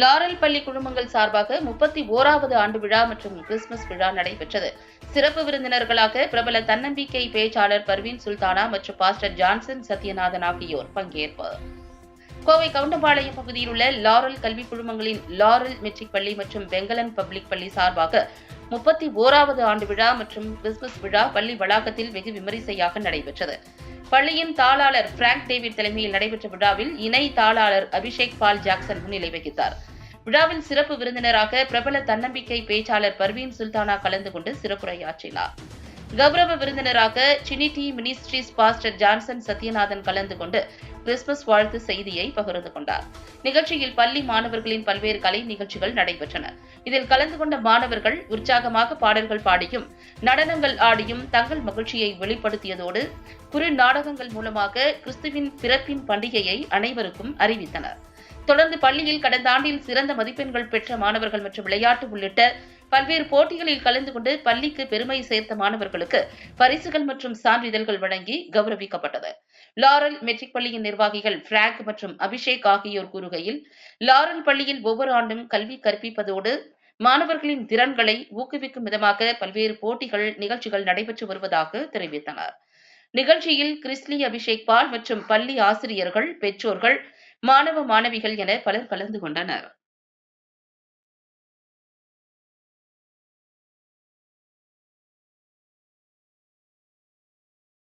Laurel பள்ளி குழுமங்கள் சார்பாக முப்பத்தி ஓராவது ஆண்டு விழா மற்றும் கிறிஸ்துமஸ் விழா நடைபெற்றது. சிறப்பு விருந்தினர்களாக பிரபல தன்னம்பிக்கை பேச்சாளர் பர்வீன் சுல்தானா மற்றும் பாஸ்டர் ஜான்சன் சத்யநாதன் ஆகியோர் பங்கேற்பர் கோவை கவுண்டம்பாளையம் பகுதியில் உள்ள லாரல் கல்வி குழுமங்களின் லாரல் மெட்ரிக் பள்ளி மற்றும் வெங்கலன் பப்ளிக் பள்ளி சார்பாக முப்பத்தி ஓராவது ஆண்டு விழா மற்றும் கிறிஸ்துமஸ் விழா பள்ளி வளாகத்தில் வெகு விமரிசையாக நடைபெற்றது. பள்ளியின் தாளாளர் பிராங்க் டேவிட் தலைமையில் நடைபெற்ற விழாவில் இணை தாளாளர் அபிஷேக் பால் ஜாக்சன் முன்னிலை வகித்தார். விழாவில் சிறப்பு விருந்தினராக பிரபல தன்னம்பிக்கை பேச்சாளர் பர்வீன் சுல்தானா கலந்து கொண்டு சிறப்புரையாற்றினார். கௌரவ விருந்தினராக சினிட்டி மினிஸ்ட்ரிஸ் பாஸ்டர் ஜான்சன் சத்யநாதன் கலந்து கொண்டு கிறிஸ்துமஸ் வாழ்த்து செய்தியை பகிர்ந்து கொண்டார். நிகழ்ச்சியில் பள்ளி மாணவர்களின் பல்வேறு கலை நிகழ்ச்சிகள் நடைபெற்றன. இதில் கலந்து கொண்ட மாணவர்கள் உற்சாகமாக பாடல்கள் பாடியும் நடனங்கள் ஆடியும் தங்கள் மகிழ்ச்சியை வெளிப்படுத்தியதோடு குறு நாடகங்கள் மூலமாக கிறிஸ்துவின் பிறப்பின் பண்டிகையை அனைவருக்கும் அறிவித்தனர். தொடர்ந்து பள்ளியில் கடந்த ஆண்டில் சிறந்த மதிப்பெண்கள் பெற்ற மாணவர்கள் மற்றும் விளையாட்டு உள்ளிட்ட பல்வேறு போட்டிகளில் கலந்து கொண்டு பள்ளிக்கு பெருமை சேர்த்த மாணவர்களுக்கு பரிசுகள் மற்றும் சான்றிதழ்கள் வழங்கி கௌரவிக்கப்பட்டது. லாரல் மெட்ரிக் பள்ளியின் நிர்வாகிகள் பிராங்க் மற்றும் அபிஷேக் ஆகியோர் கூறுகையில் லாரல் பள்ளியில் ஒவ்வொரு ஆண்டும் கல்வி கற்பிப்பதோடு மாணவர்களின் திறன்களை ஊக்குவிக்கும் விதமாக பல்வேறு போட்டிகள் நிகழ்ச்சிகள் நடைபெற்று வருவதாக தெரிவித்தனர். நிகழ்ச்சியில் கிறிஸ்லி அபிஷேக் பால் மற்றும் பள்ளி ஆசிரியர்கள் பெற்றோர்கள் மாணவ மாணவிகள் என பலர் கலந்து கொண்டனர்.